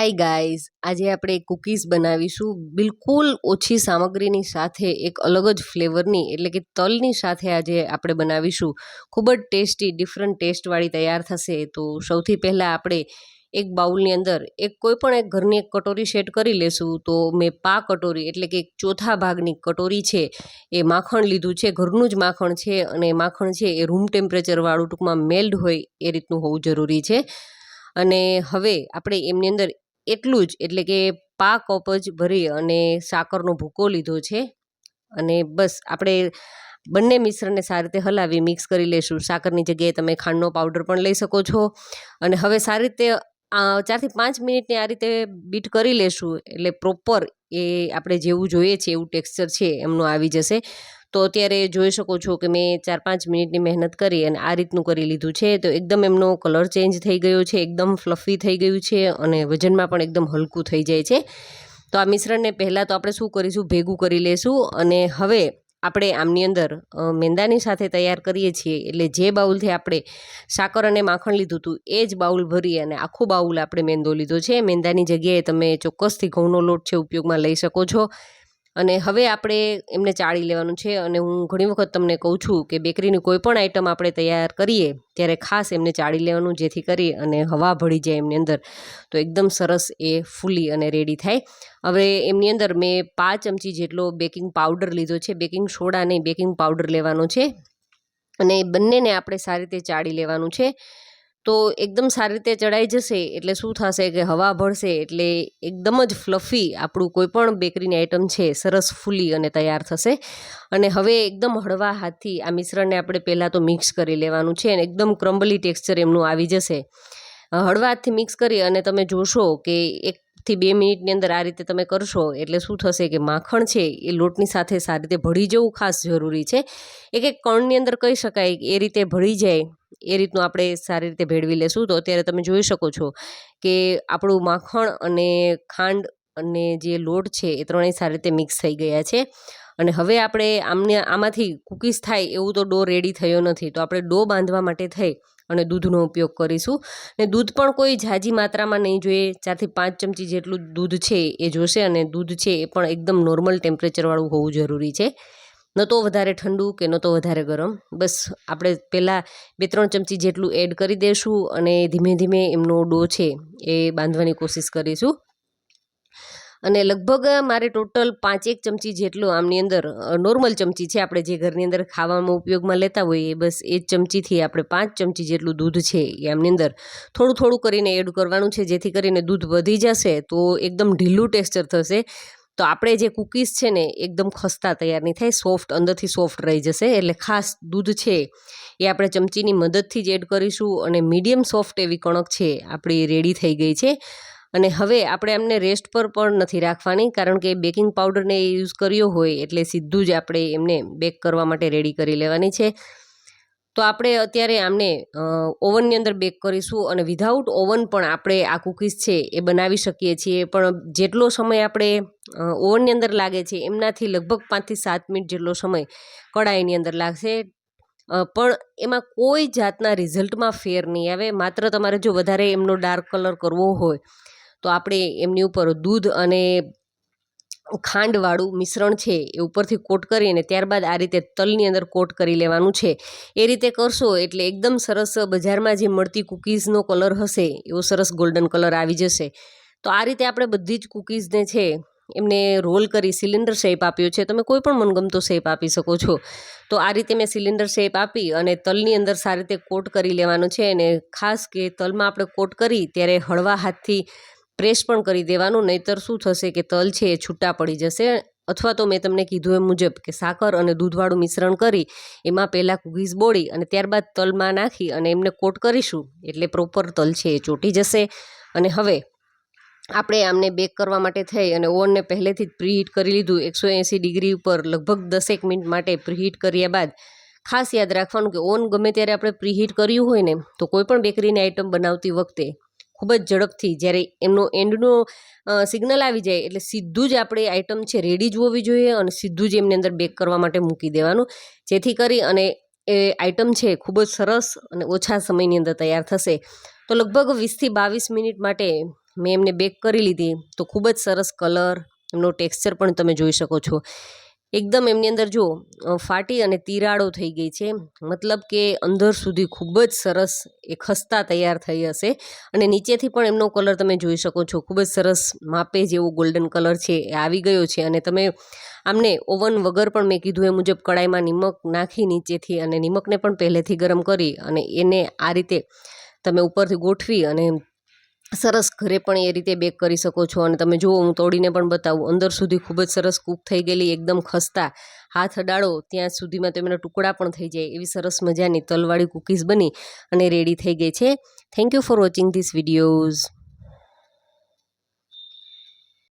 Hi guys આજે આપણે cookies બનાવીશું. બિલકુલ ઓછી સામગ્રીની સાથે એક અલગ જ ફ્લેવરની એટલે કે તલની સાથે આજે આપણે બનાવીશું. ખૂબ જ ટેસ્ટી ડિફરન્ટ ટેસ્ટવાળી તૈયાર થશે. તો સૌથી પહેલાં આપણે એક બાઉલની અંદર એક કોઈ પણ એક ઘરની એક કટોરી સેટ કરી લેશું. તો મેં પા કટોરી, એટલે કે ચોથા ભાગની કટોરી છે, એ માખણ લીધું છે. ઘરનું જ માખણ છે અને માખણ છે એ રૂમ ટેમ્પરેચરવાળું ટૂંકમાં મેલ્ડ હોય એ રીતનું હોવું જરૂરી છે. અને હવે આપણે એમની અંદર એટલું જ, એટલે કે પા કપ જ ભરી અને સાકરનો ભૂકો લીધો છે. અને બસ, આપણે બંને મિશ્રણને સારી રીતે હલાવી, મિક્સ કરી લેશું સાકરની જગ્યાએ તમે ખાંડનો પાવડર પણ લઈ શકો છો. અને હવે સારી રીતે ચારથી પાંચ મિનિટની આ રીતે બીટ કરી લેશું. એટલે પ્રોપર એ આપણે જેવું જોઈએ છે, એવું ટેક્સચર છે, એમનું આવી જશે. તો અત્યારે જોઈ શકો છો કે મેં ચાર પાંચ મિનિટની મહેનત કરી અને આ રીતનું કરી લીધું છે. તો એકદમ એમનો કલર ચેન્જ થઈ ગયો છે, એકદમ ફ્લફી થઈ ગયું છે અને વજનમાં પણ એકદમ હલકું થઈ જાય છે. તો આ મિશ્રણને પહેલાં તો આપણે શું કરીશું? ભેગું કરી લેશું અને હવે આપણે આમની અંદર મેંદાની સાથે તૈયાર કરીએ છીએ. એટલે જે બાઉલથી આપણે સાકર અને માખણ લીધું હતું, એ જ બાઉલ ભરી અને આખો બાઉલ આપણે મેંદો લીધો છે. મેંદાની જગ્યાએ તમે ચોક્કસથી ઘઉંનો લોટ છે ઉપયોગમાં લઈ શકો છો. અને હવે આપણે એમને ચાળી લેવાનું છે અને હું ઘણી વખત તમને કહું છું કે બેકરીની કોઈ પણ આઈટમ આપણે તૈયાર કરીએ, ત્યારે ખાસ એમને ચાળી લેવાનું, જેથી કરી અને હવા ભળી જાય એમની અંદર. તો એકદમ સરસ એ ફૂલી અને રેડી થાય. હવે એમની અંદર મેં પાંચ ચમચી જેટલો બેકિંગ પાવડર લીધો છે. બેકિંગ સોડા નહીં બેકિંગ પાવડર લેવાનો છે. અને એ બંનેને આપણે સારી રીતે ચાળી લેવાનું છે. તો એકદમ સારી રીતે ચડાઈ જશે, એટલે શું થશે કે હવા ભળશે, એટલે એકદમ જ ફ્લફી આપણું કોઈપણ બેકરીની આઈટમ છે, સરસ ફૂલી અને તૈયાર થશે. અને હવે એકદમ હળવા હાથથી આ મિશ્રણને આપણે પહેલાં તો મિક્સ કરી લેવાનું છે અને એકદમ ક્રમ્બલી ટેક્સચર એમનું આવી જશે. હળવા હાથથી મિક્સ કરી અને તમે જોશો કે એકથી બે મિનિટની અંદર આ રીતે તમે કરશો, એટલે શું થશે કે માખણ છે એ લોટની સાથે સારી રીતે ભળી જવું ખાસ જરૂરી છે. એક એક કણની અંદર કહી શકાય એ રીતે ભળી જાય. એ રીતનું આપણે સારી રીતે ભેળવી લેશું. તો અત્યારે તમે જોઈ શકો છો કે આપણું માખણ અને ખાંડ અને જે લોટ છે એ ત્રણેય સારી રીતે મિક્સ થઈ ગયા છે. અને હવે આપણે આમને આમાંથી કૂકીઝ થાય એવું તો ડો રેડી થયો નથી. તો આપણે ડો બાંધવા માટે થઈ અને દૂધનો ઉપયોગ કરીશું. ને દૂધ પણ કોઈ ઝાઝી માત્રામાં નહીં જોઈએ. ચારથી પાંચ ચમચી જેટલું દૂધ છે એ જોશે અને દૂધ છે એ પણ એકદમ નોર્મલ ટેમ્પરેચરવાળું હોવું જરૂરી છે. ન તો વધારે ઠંડુ કે ન તો વધારે ગરમ. બસ આપણે પહેલાં બે ત્રણ ચમચી જેટલું એડ કરી દઈશું અને ધીમે ધીમે એમનો ડો છે એ બાંધવાની કોશિશ કરીશું. અને લગભગ મારે ટોટલ પાંચેક ચમચી જેટલું આમની અંદર નોર્મલ ચમચી છે આપણે જે ઘરની અંદર ખાવામાં ઉપયોગમાં લેતા હોઈએ બસ એ ચમચીથી આપણે પાંચ ચમચી જેટલું દૂધ છે એ આમની અંદર થોડું થોડું કરીને એડ કરવાનું છે જેથી કરીને દૂધ વધી જશે તો એકદમ ઢીલું ટેક્સચર થશે. તો આપણે જે કૂકીઝ છે ને, એકદમ ખસ્તા તૈયાર નહીં થાય સોફ્ટ અંદરથી સોફ્ટ રહી જશે. એટલે ખાસ દૂધ છે એ આપણે ચમચીની મદદથી જ એડ કરીશું અને મીડિયમ સોફ્ટ એવી કણક છે આપણી રેડી થઈ ગઈ છે. અને હવે આપણે એમને રેસ્ટ પર પણ નથી રાખવાની, કારણ કે બેકિંગ પાવડરને યુઝ કર્યો હોય એટલે સીધું જ આપણે એમને બેક કરવા માટે રેડી કરી લેવાની છે. તો આપણે અત્યારે આમને ઓવનની અંદર બેક કરીશું અને વિધાઉટ ઓવન પણ આપણે આ કૂકીઝ છે એ બનાવી શકીએ છીએ. પણ જેટલો સમય આપણે ઓવનની અંદર લાગે છે, એમનાથી લગભગ પાંચથી સાત મિનિટ જેટલો સમય કડાઈની અંદર લાગશે. પણ એમાં કોઈ જાતના રિઝલ્ટમાં ફેર નહીં આવે. માત્ર તમારે જો વધારે એમનો ડાર્ક કલર કરવો હોય, તો આપણે એમની ઉપર દૂધ અને ખાંડવાળું મિશ્રણ છે એ ઉપરથી કોટ કરી અને ત્યારબાદ આ રીતે તલની અંદર કોટ કરી લેવાનું છે. એ રીતે કરશો એટલે એકદમ સરસ બજારમાં જે મળતી કૂકીઝનો કલર હશે એવો સરસ ગોલ્ડન કલર આવી જશે. તો આ રીતે આપણે બધી જ કૂકીઝને છે એમને રોલ કરી સિલિન્ડર શેપ આપ્યો છે. તમે કોઈ પણ મનગમતો શેપ આપી શકો છો. તો આ રીતે મેં સિલિન્ડર શેપ આપી અને તલની અંદર સારી રીતે કોટ કરી લેવાનું છે અને ખાસ કે તલમાં આપણે કોટ કરી ત્યારે હળવા હાથથી પ્રેસ પણ કરી દેવાનું, નહીતર શું થશે કે તલ છે એ છૂટા પડી જશે. અથવા તો મેં તમને કીધું એ મુજબ કે સાકર અને દૂધવાળું મિશ્રણ કરી, એમાં પહેલાં કૂકીઝ બોળી અને ત્યારબાદ તલમાં નાખી અને એમને કોટ કરીશું, એટલે પ્રોપર તલ છે એ ચોટી જશે. અને હવે આપણે આમને બેક કરવા માટે થઈ અને ઓવનને પહેલેથી જ પ્રીહીટ કરી લીધું. એકસો એંસી ડિગ્રી ઉપર લગભગ દસેક મિનિટ માટે પ્રીહીટ કર્યા બાદ ખાસ યાદ રાખવાનું કે ઓવન ગમે ત્યારે આપણે પ્રીહીટ કર્યું હોય ને, તો કોઈપણ બેકરીની આઈટમ બનાવતી વખતે ખૂબ જ ઝડપથી જ્યારે એમનો એન્ડનો સિગ્નલ આવી જાય એટલે સીધું જ આપણે આઈટમ છે રેડી જ હોવી જોઈએ અને સીધું જ એમની અંદર બેક કરવા માટે મૂકી દેવાનું. જેથી કરી અને એ આઈટમ છે ખૂબ જ સરસ અને ઓછા સમયની અંદર તૈયાર થશે. તો લગભગ વીસથી બાવીસ મિનિટ માટે મેં એમને બેક કરી લીધી. તો ખૂબ જ સરસ કલર એમનો ટેક્સચર પણ તમે જોઈ શકો છો. એકદમ એમની અંદર જો ફાટી અને તિરાડો થઈ ગઈ છે. મતલબ કે અંદર સુધી ખૂબ જ સરસ એ ખસ્તા તૈયાર થઈ હશે. અને નીચેથી પણ એમનો કલર તમે જોઈ શકો છો, ખૂબ જ સરસ માપે જેવો ગોલ્ડન કલર છે, એ આવી ગયો છે. અને તમે આમને ઓવન વગર પણ મેં કીધું એ મુજબ કડાઈમાં નિમક નાખી નીચેથી અને નિમકને પણ પહેલેથી ગરમ કરી અને એને આ રીતે તમે ઉપરથી ગોઠવી અને સરસ ઘરે પણ એ રીતે બેક કરી શકો છો અને તમે જુઓ, હું તોડીને પણ બતાવું. અંદર સુધી ખૂબ જ સરસ કૂક થઈ ગયેલી, એકદમ ખસ્તા. હાથ અડાડો, ત્યાં સુધીમાં તો એમના ટુકડા પણ થઈ જાય. એવી સરસ મજાની તલવાળી કૂકીઝ બની અને રેડી થઈ ગઈ છે. Thank you for watching this videos